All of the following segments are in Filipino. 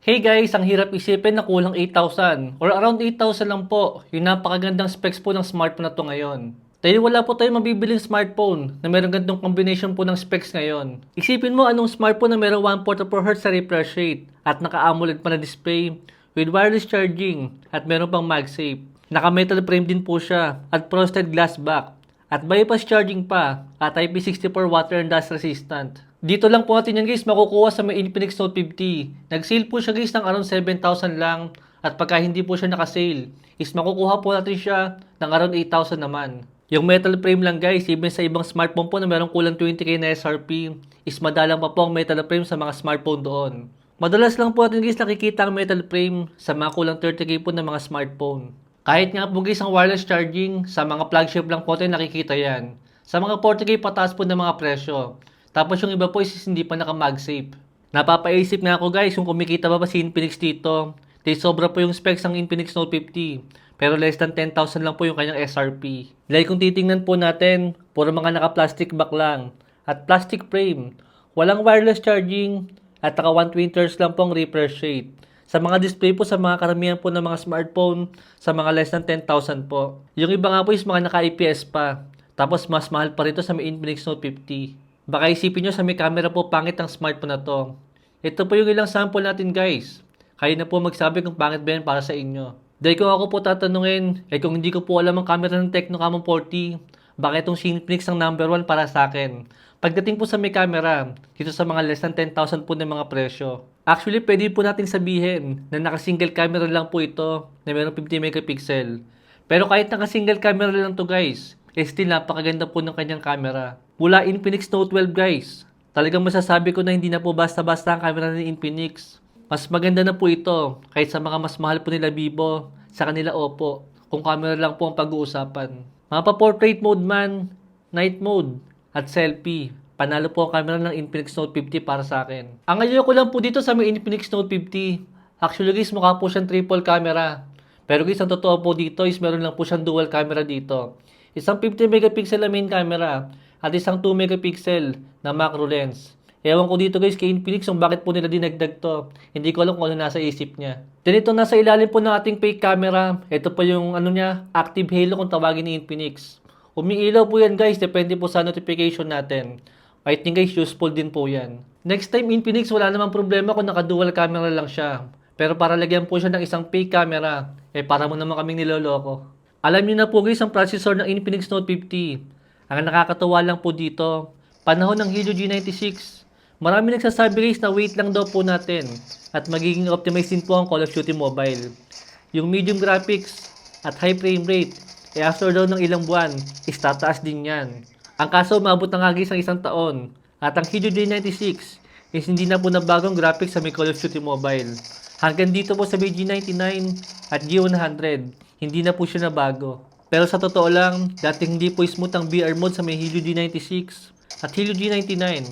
Hey guys, ang hirap isipin na kulang 8,000 or around 8,000 lang po yung napakagandang specs po ng smartphone na to ngayon. Dahil wala po tayong mabibiling smartphone na meron gandong combination po ng specs ngayon. Isipin mo anong smartphone na meron 144Hz sa refresh rate at naka-AMOLED pa na display with wireless charging at meron pang MagSafe. Naka-metal frame din po siya at frosted glass back at bypass charging pa at IP64 water and dust resistant. Dito lang po natin yan guys makukuha sa may Infinix Note 50. Nag-sale po siya guys ng around 7,000 lang at pagka hindi po siya naka-sale is makukuha po natin siya ng around 8,000 naman. Yung metal frame lang guys, even sa ibang smartphone po na merong kulang 20k na SRP, is madalang pa po ang metal frame sa mga smartphone doon. Madalas lang po natin guys nakikita ang metal frame sa mga kulang 30k po ng mga smartphone. Kahit nga po guys ang wireless charging, sa mga flagship lang po tayo nakikita yan. Sa mga 40k pataas po ng mga presyo. Tapos yung iba po is hindi pa naka-MagSafe. Napapaisip nga ako guys kung kumikita ba ba si Infinix dito. Dahil sobra po yung specs ng Infinix Note 50. Pero less than 10,000 lang po yung kanyang SRP. Dahil kung titingnan po natin, puro mga naka-plastic back lang. At plastic frame. Walang wireless charging. At naka 120 Hz lang po ang refresh rate. Sa mga display po sa mga karamihan po ng mga smartphone, sa mga less than 10,000 po. Yung iba nga po is mga naka-IPS pa. Tapos mas mahal pa rito sa may Infinix Note 50. Baka isipin nyo sa may camera po pangit ang smartphone na to. Ito po yung ilang sample natin guys. Kayo na po magsabi kung pangit ba yan para sa inyo. Dahil kung ako po tatanungin, eh kung hindi ko po alam ang camera ng Tecno Camon 40, bakit itong Infinix ang number 1 para sa akin? Pagdating po sa may camera, dito sa mga less than 10,000 po ng mga presyo. Actually, pwede po natin sabihin na naka-single camera lang po ito na mayroong 50 megapixel. Pero kahit naka-single camera lang to guys, eh still napakaganda po ng kanyang camera. Mula Infinix Note 12 guys, talagang masasabi ko na hindi na po basta-basta ang camera ni Infinix. Mas maganda na po ito kahit sa mga mas mahal po nila Vivo, sa kanila Oppo, kung camera lang po ang pag-uusapan. Mapa-portrait mode man, night mode, at selfie. Panalo po ang camera ng Infinix Note 50 para sa akin. Ang ayaw ko lang po dito sa may Infinix Note 50, actually guys mukha po siyang triple camera. Pero guys, ang totoo po dito is meron lang po siyang dual camera dito. Isang 50 megapixel na main camera at isang 2 megapixel na macro lens. Ewan ko dito guys kay Infinix kung bakit po nila dinagdag to. Hindi ko alam kung ano nasa isip niya. Then ito nasa ilalim po ng ating fake camera. Ito po yung ano niya, active halo kung tawagin ni Infinix. Umiilaw po yan guys, depende po sa notification natin. I think guys, useful din po yan. Next time Infinix, wala namang problema kung naka-dual camera lang siya. Pero para lagyan po siya ng isang fake camera, eh para mo naman kaming niloloko. Alam niyo na po guys ang processor ng Infinix Note 50. Ang nakakatawa lang po dito, panahon ng Helio G96. Marami nagsasabi guys na wait lang daw po natin at magiging optimized din po ang Call of Duty Mobile. Yung medium graphics at high frame rate, eh after daw ng ilang buwan, is tataas din yan. Ang kaso umabot na nga guys ng isang taon at ang Helio G96 is hindi na po nabagong graphics sa may Call of Duty Mobile. Hanggang dito po sa may G99 at G100, hindi na po siya nabago. Pero sa totoo lang, dating hindi po smooth ang VR mode sa may Helio G96 at Helio G99.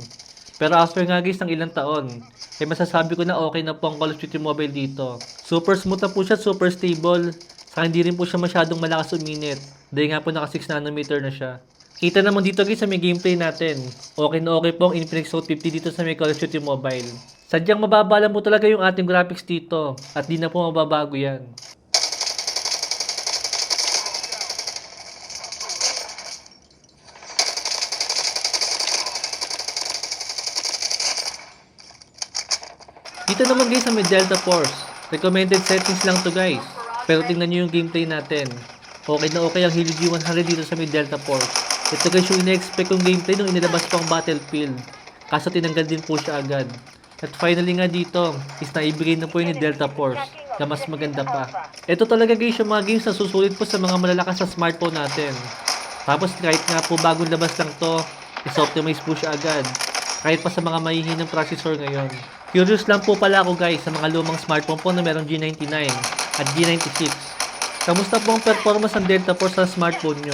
Pero after nga guys ng ilang taon, eh masasabi ko na okay na po ang Call of Duty Mobile dito. Super smooth na po siya, super stable. Saka hindi rin po siya masyadong malakas uminit. Dahil nga po naka 6 nanometer na siya. Kita naman dito guys sa may gameplay natin. Okay na okay po ang Infinix Note 50 dito sa may Call of Duty Mobile. Sadyang mababa lang po talaga yung ating graphics dito. At di na po mababago yan. Dito naman guys sa may Delta Force. Recommended settings lang to guys. Pero tingnan nyo yung gameplay natin. Okay na okay ang Helio G100 dito sa may Delta Force. Ito guys yung ina-expect kong gameplay nung inilabas po ang Battlefield. Kaso tinanggal din po siya agad. At finally nga dito, is naibigay na po yung ni Delta Force na mas maganda pa. Ito talaga guys yung mga games na susulit po sa mga malalakas na smartphone natin. Tapos kahit nga po bagong labas lang to, is-optimize po siya agad. Kahit pa sa mga mahihinang processor ngayon. Curious lang po pala ako guys sa mga lumang smartphone po na merong G99 at G96. Kamusta po ang performance ng Delta Force sa smartphone nyo?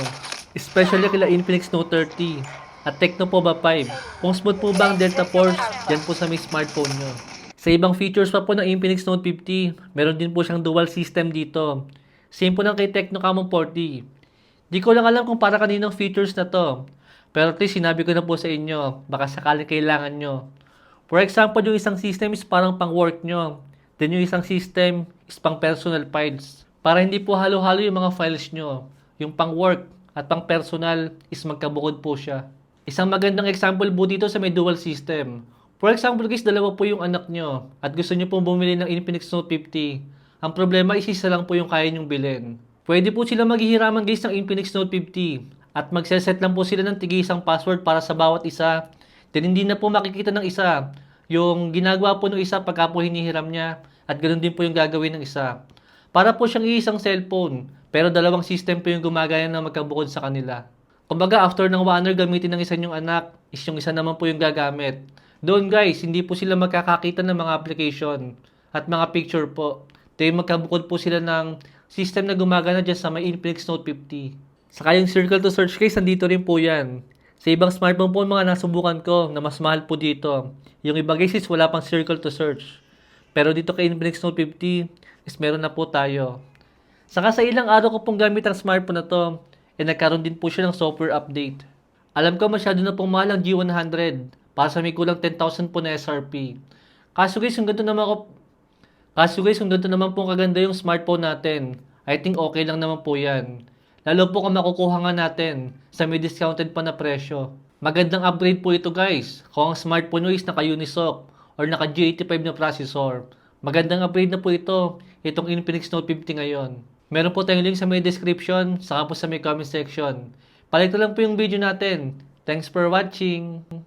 Especially kila Infinix Note 30 at Tecno po ba 5? Kung smooth po ba ang Delta Force, yan po sa may smartphone nyo. Sa ibang features pa po ng Infinix Note 50, meron din po siyang dual system dito. Same po ng kay Tecno Camon 40. Di ko lang alam kung para kaninong features na to. Pero at least sinabi ko na po sa inyo, baka sakaling kailangan nyo. For example, yung isang system is parang pang work nyo. Then yung isang system is pang personal files. Para hindi po halo-halo yung mga files nyo. Yung pang work at pang personal is magkabukod po siya. Isang magandang example po dito sa may dual system. For example guys, dalawa po yung anak nyo at gusto nyo pong bumili ng Infinix Note 50. Ang problema is isa lang po yung kaya nyong bilhin. Pwede po sila maghihiraman guys ng Infinix Note 50 at magseset lang po sila ng tigi isang password para sa bawat isa. Then hindi na po makikita ng isa yung ginagawa po ng isa pagka po hinihiram niya at ganoon din po yung gagawin ng isa. Para po siyang iisang cellphone pero dalawang system po yung gumagaya na magkabukod sa kanila. Kumbaga after ng hour gamitin ng isa yung anak is yung isa naman po yung gagamit. Doon guys, hindi po sila magkakakita ng mga application at mga picture po. Dahil magkabukod po sila ng system na gumagana dyan sa may Infinix Note 50. Saka yung circle to search case, nandito rin po yan. Sa ibang smartphone po mga nasubukan ko na mas mahal po dito. Yung iba guys wala pang circle to search. Pero dito kay Infinix Note 50 is meron na po tayo. Saka sa ilang araw ko pong gamit ang smartphone na to, eh nagkaroon din po siya ng software update. Alam ko masyado na pong mahal ang G100 para sa may kulang 10,000 po na SRP. Kaso guys, yung ganito naman ako, kaso guys, yung ganito naman po kaganda yung smartphone natin. I think okay lang naman po yan. Lalo po kung makukuha nga natin sa may discounted pa na presyo. Magandang upgrade po ito guys. Kung ang smartphone nyo is naka Unisoc or naka G85 na processor. Magandang upgrade na po ito. Itong Infinix Note 50 ngayon. Meron po tayong link sa may description, saka po sa may comment section. Palit lang po yung video natin. Thanks for watching!